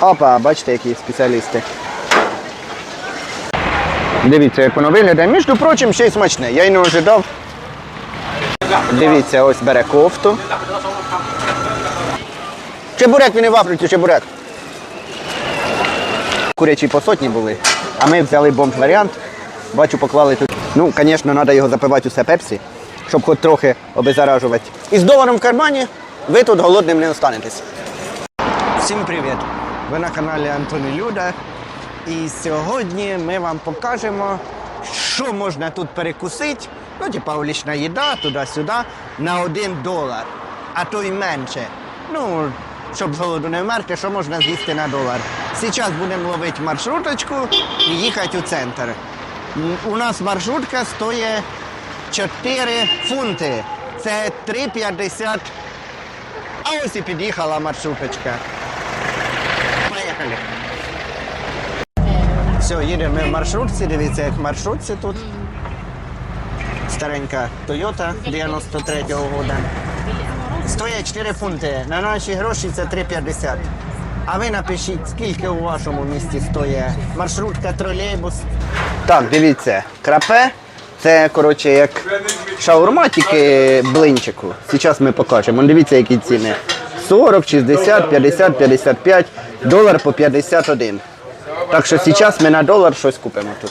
Опа, бачите, які спеціалісти. Дивіться, як воно виглядає. Між прочим, ще й смачне. Я й не ожидав. Дивіться, ось бере кофту. Чебурек він і в Африці, чебурек. Курячі по сотні були, а ми взяли бомж варіант. Бачу, поклали тут. Ну, звісно, треба його запивати усе пепсі, щоб хоч трохи обеззаражувати. І з доларом в кармані ви тут голодним не останетесь. Всім привіт! Ви на каналі Антоні Люда. І сьогодні ми вам покажемо, що можна тут перекусити. Ну, типа улічна їда, туди-сюди, на один долар, а то й менше. Ну, щоб з голоду не вмерти, що можна з'їсти на долар. Зараз будемо ловити маршруточку і їхати у центр. У нас маршрутка стоїть 4 фунти. Це 3,50. А ось і під'їхала маршруточка. Поїхали. Все, їдемо в маршрутці. Дивіться, як маршрутці тут. Старенька Toyota 93-го года. Стоять 4 фунти. На наші гроші це 3,50. А ви напишіть, скільки у вашому місті стоїть маршрутка, тролейбус. Так, дивіться, крапе. Це, коротше, як шаурма, тільки блинчику. Зараз ми покажемо. Дивіться, які ціни. 40, 60, 50, 55, долар по 51. Так що зараз ми на долар щось купимо тут.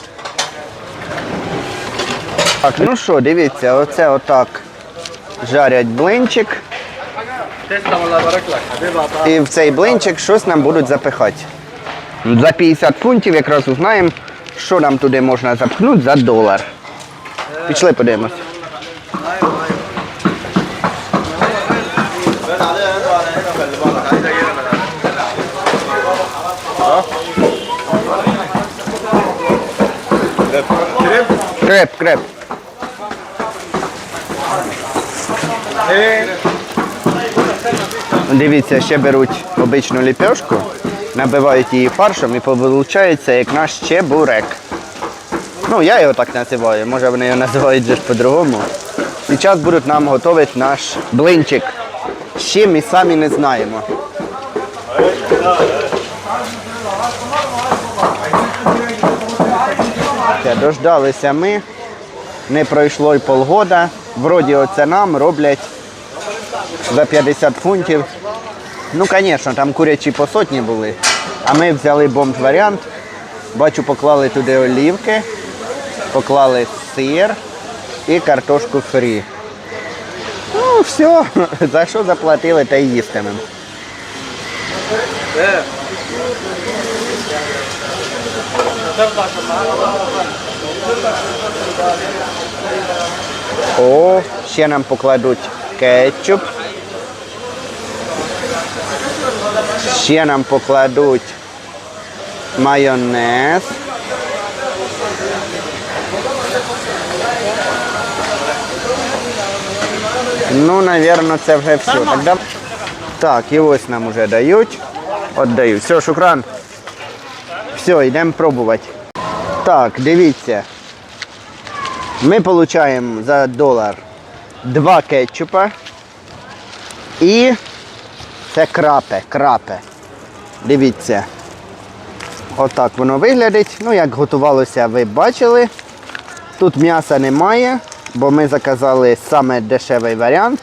Так, ну що, дивіться, оце отак жарять блинчик. І в цей блинчик щось нам будуть запихати. За 50 фунтів якраз узнаємо, що нам туди можна запхнути за долар. Пішли подивимось. Креп, креп. Дивіться, ще беруть обичну ліпешку, набивають її фаршем і виходить як наш чебурек. Ну, я його так називаю, може вони його називають же ж по-другому. І зараз будуть нам готувати наш блинчик. Чим ми самі не знаємо. Дождалися ми. Не пройшло й полгода. Вроді оце нам роблять за 50 фунтів. Ну, звісно, там курячі по сотні були. А ми взяли бомж варіант. Бачу, поклали туди олівки, поклали сир і картошку фрі. Ну, все, за що заплатили, та й їстимемо. О, ще нам покладуть кетчуп. Ще нам покладуть майонез. Ну, напевно, це вже все. Так, і ось нам вже дають. Отдають. Все, шукран. Все, йдемо пробувати. Так, дивіться. Ми отримуємо за долар два кетчупа і це крапе, крапе. Дивіться. Отак воно виглядить. Ну, як готувалося, ви бачили. Тут м'яса немає, бо ми заказали саме дешевий варіант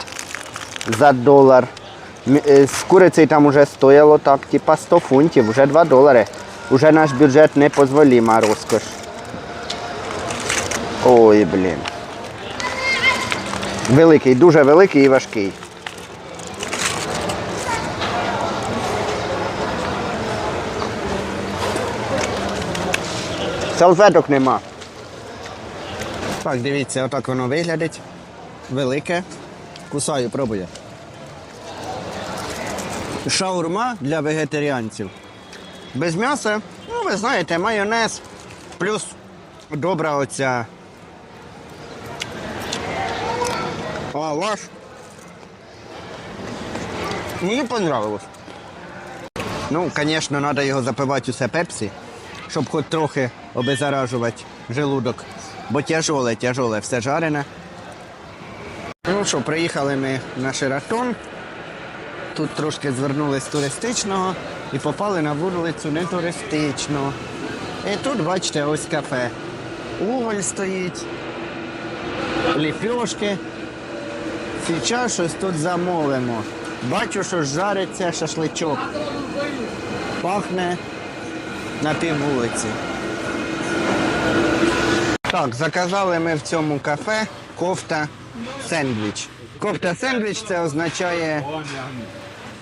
за долар. Е, З курицею там вже стояло так, типа 100 фунтів, вже 2 долари. Уже наш бюджет не дозволіма розкош. Ой, блін. Великий, дуже великий і важкий. Салфеток нема. Так, дивіться, отак воно виглядить. Велике. Кусаю, пробую. Шаурма для вегетаріанців. Без м'яса, ну ви знаєте, майонез, плюс добра оця. Лаваш. Мені понравилось. Ну, звісно, треба його запивати усе пепсі, щоб хоч трохи обеззаражувати желудок. Бо тяжоле, тяжоле, все жарене. Ну що, приїхали ми на Шератон. Тут трошки звернули з туристичного і попали на вулицю не туристичну. І тут, бачите, ось кафе. Уголь стоїть, ліпьошки. Зараз щось тут замовимо. Бачу, що жариться шашличок. Пахне на піввулиці. Так, заказали ми в цьому кафе кофта сендвіч. Кофта сендвіч це означає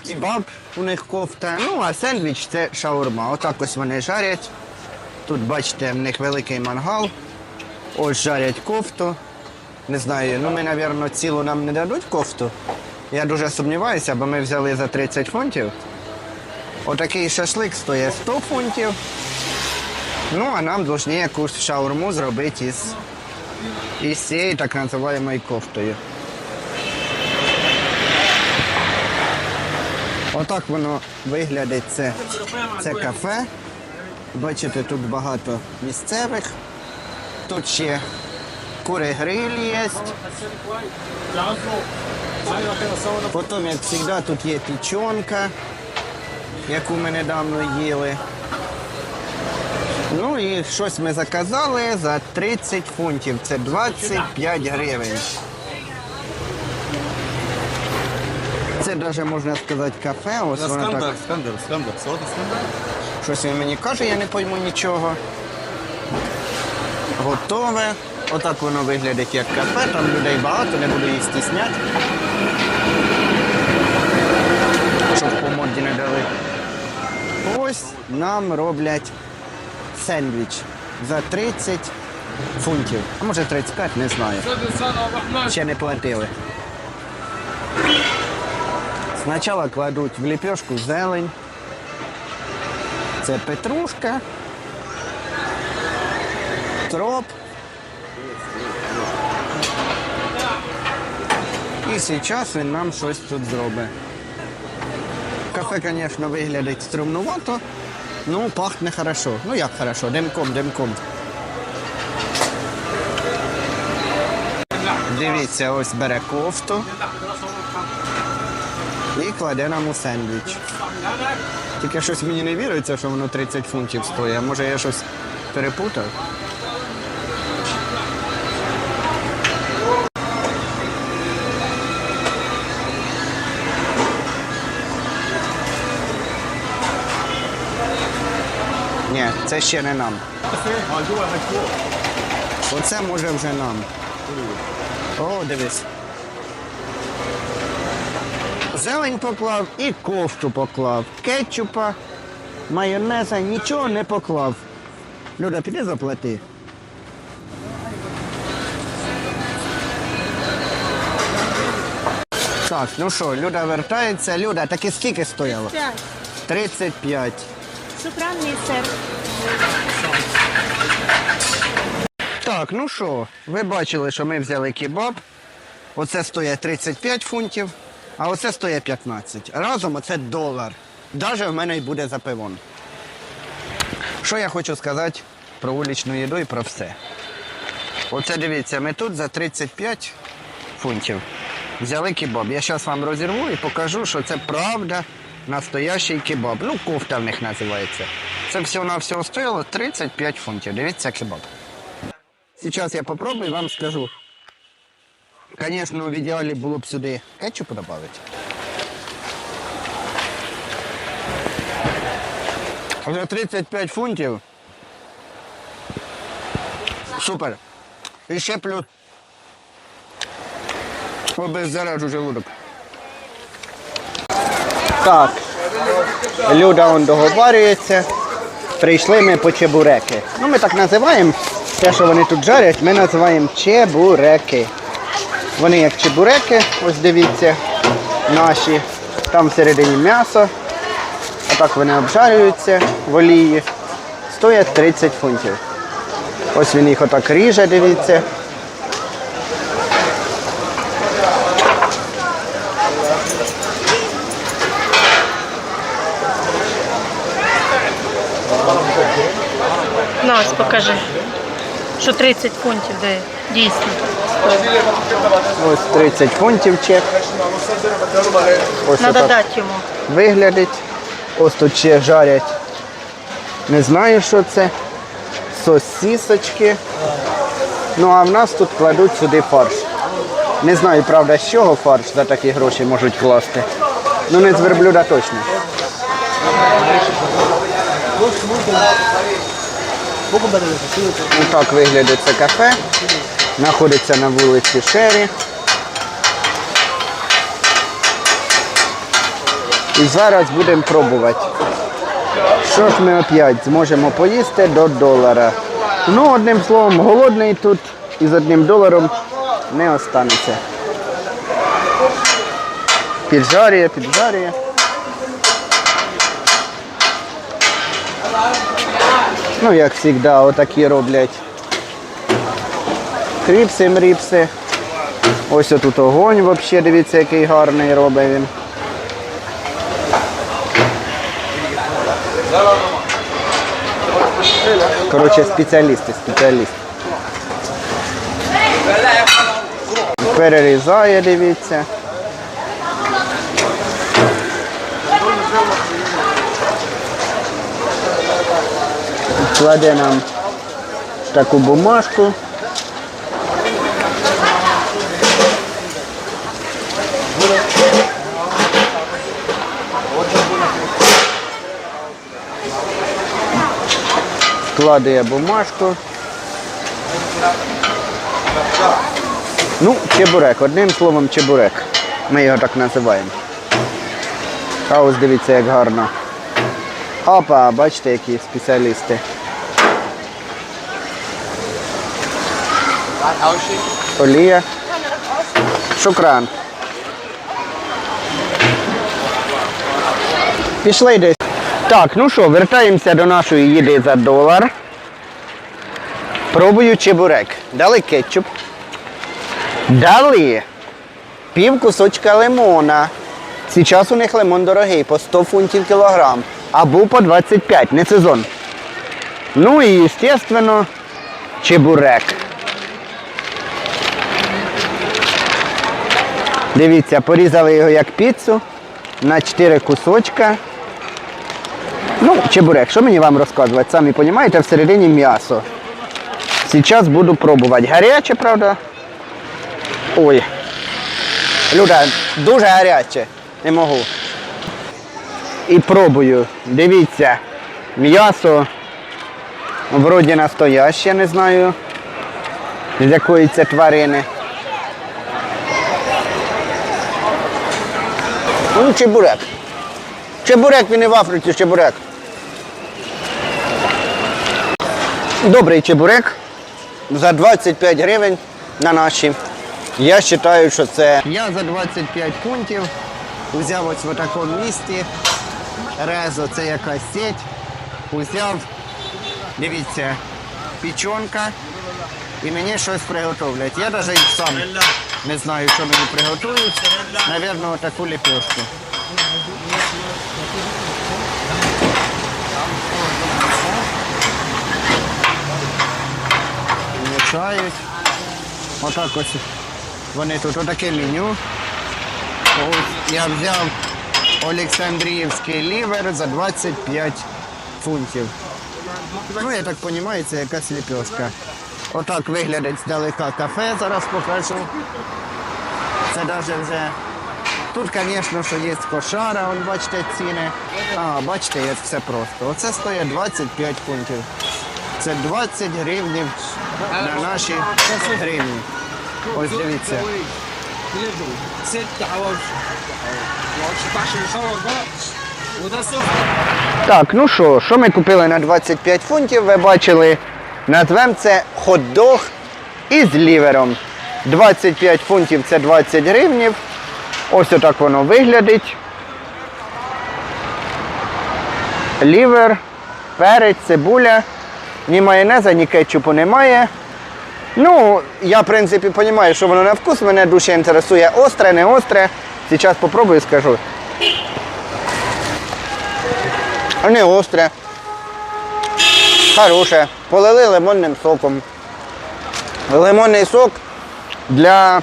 кебаб у них кофта. Ну, а сендвіч це шаурма. Отак ось вони жарять. Тут, бачите, в них великий мангал. Ось жарять кофту. Не знаю, ну ми, мабуть, цілу нам не дадуть кофту. Я дуже сумніваюся, бо ми взяли за 30 фунтів. Отакий шашлик стоїть 100 фунтів. Ну, а нам повинні якусь шаурму зробити із, із цією так називаємою кофтою. Отак воно виглядить це, це кафе. Бачите, тут багато місцевих. Тут ще кури гриль є. Потім, як завжди, тут є печенка, яку ми недавно їли. Ну і щось ми заказали за 30 фунтів. Це 25 гривень. Це навіть можна сказати кафе. Ось воно так. Скандер, скандер, скандер, сода, скандер. Щось він мені каже, я не пойму нічого. Готове. Отак воно виглядить як кафе, там людей багато, не буду їх стісняти. Щоб по морді не дали. Ось нам роблять сендвіч за 30 фунтів. А може 35, не знаю. Ще не платили. Спочатку кладуть в ліпешку зелень. Це петрушка, троп. І зараз він нам щось тут зробить. Кафе, звісно, виглядить струмнувато, ну пахне хорошо. Ну як хорошо, димком, димком. Дивіться, ось бере кофту і кладе нам у сендвіч. Тільки щось мені не віриться, що воно 30 фунтів стоїть. А може я щось перепутав? Ні, це ще не нам. Оце може вже нам. О, дивись. Зелень поклав і кофту поклав. Кетчупа, майонеза, нічого не поклав. Люда, піди заплати. Так, ну що, Люда вертається. Люда, так і скільки стояло? 35. Шукранний сир. Так, ну що, ви бачили, що ми взяли кебаб. Оце стоїть 35 фунтів, а оце стоїть 15. Разом оце долар. Даже в мене й буде за пивон. Що я хочу сказати про вуличну їду і про все. Оце дивіться, ми тут за 35 фунтів взяли кебаб. Я зараз вам розірву і покажу, що це правда настоящий кебаб. Ну, кофта в них називається. Це всього-навсього стоїло 35 фунтів. Дивіться кебаб. Сейчас я попробую и вам скажу. Конечно, в ідеалі було б сюди кетчупу додати. За 35 фунтів. Супер. І ще плюс. Обеззаражу желудок. Так. Люда он договорюється. Прийшли ми по чебуреки. Ну, ми так називаємо. Те, що вони тут жарять, ми називаємо чебуреки. Вони як чебуреки, ось дивіться, наші. Там всередині м'ясо. А так вони обжарюються в олії. Стоять 30 фунтів. Ось він їх отак ріже, дивіться. На ось покажи. Що 30 фунтів дає. Дійсно. Ось 30 фунтів чек. Ось Надо отак дати йому. виглядить. Ось тут ще жарять. Не знаю, що це. Сосісочки. Ну а в нас тут кладуть сюди фарш. Не знаю, правда, з чого фарш за такі гроші можуть класти. Ну не з верблюда точно. Так виглядає це кафе. Знаходиться на вулиці Шері. І зараз будемо пробувати. Що ж ми опять зможемо поїсти до долара. Ну, одним словом, голодний тут і з одним доларом не останеться. Піджарює, піджарює. Ну, як завжди, отакі роблять. Кріпси, мріпси. Ось отут огонь взагалі, дивіться, який гарний робить він. Коротше, спеціалісти, спеціалісти. Перерізає, дивіться. Кладе нам таку бумажку. Вкладає бумажку. Ну, чебурек, одним словом чебурек. Ми його так називаємо. А дивіться, як гарно. Опа, бачите, які спеціалісти. Олія. Шукран. Пішли десь. Так, ну що, вертаємося до нашої їди за долар. Пробую чебурек. Дали кетчуп. Дали пів кусочка лимона. Зараз у них лимон дорогий, по 100 фунтів кілограм. А був по 25, не сезон. Ну і, звісно, чебурек. Дивіться, порізали його як піцу на 4 кусочка. Ну, чебурек, що мені вам розказувати? Самі розумієте, всередині м'ясо. Зараз буду пробувати. Гаряче, правда? Ой. Люда, дуже гаряче. Не можу. І пробую. Дивіться, м'ясо вроді настояще, не знаю, з якої це тварини. Ну, чебурек. Чебурек він і в Африці чебурек. Добрий чебурек за 25 гривень на наші. Я вважаю, що це. Я за 25 фунтів взяв ось в такому місті. Резо це якась сеть. Узяв, дивіться, печонка і мені щось приготовлять. Я навіть сам не знаю, що мені приготують. Навірно, таку ліпешку. Мішають. Отак ось вони тут отаке меню. Ось я взяв Олександріївський лівер за 25 фунтів. Ну, я так розумію, це якась ліпешка. Отак виглядить здалека кафе, зараз покажу. Це навіть вже. Тут, звісно, що є кошара, вон, бачите ціни. А, бачите, як все просто. Оце стоїть 25 фунтів. Це 20 гривнів на наші гривні. Ось дивіться. Так, ну що, що ми купили на 25 фунтів, ви бачили, назвемо це хот-дог із лівером. 25 фунтів це 20 гривнів. Ось отак воно виглядить. Лівер, перець, цибуля. Ні майонеза, ні кетчупу немає. Ну, я, в принципі, розумію, що воно на вкус. Мене дуже інтересує остре, не остре. Зараз попробую і скажу. Не остре. Хороше. Полили лимонним соком. Лимонний сок Для,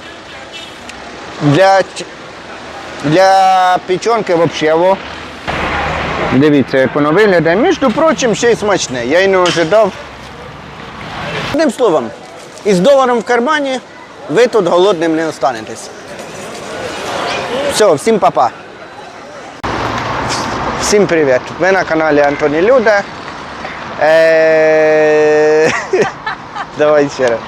для, для печонки взагалі. Дивіться, як воно виглядає. Між прочим, ще й смачне. Я й не ожидав. Одним словом, із доларом в кармані ви тут голодним не останетесь. Все, всім па-па. Всім привіт! Ви на каналі Антоні Люда. Давай ще раз.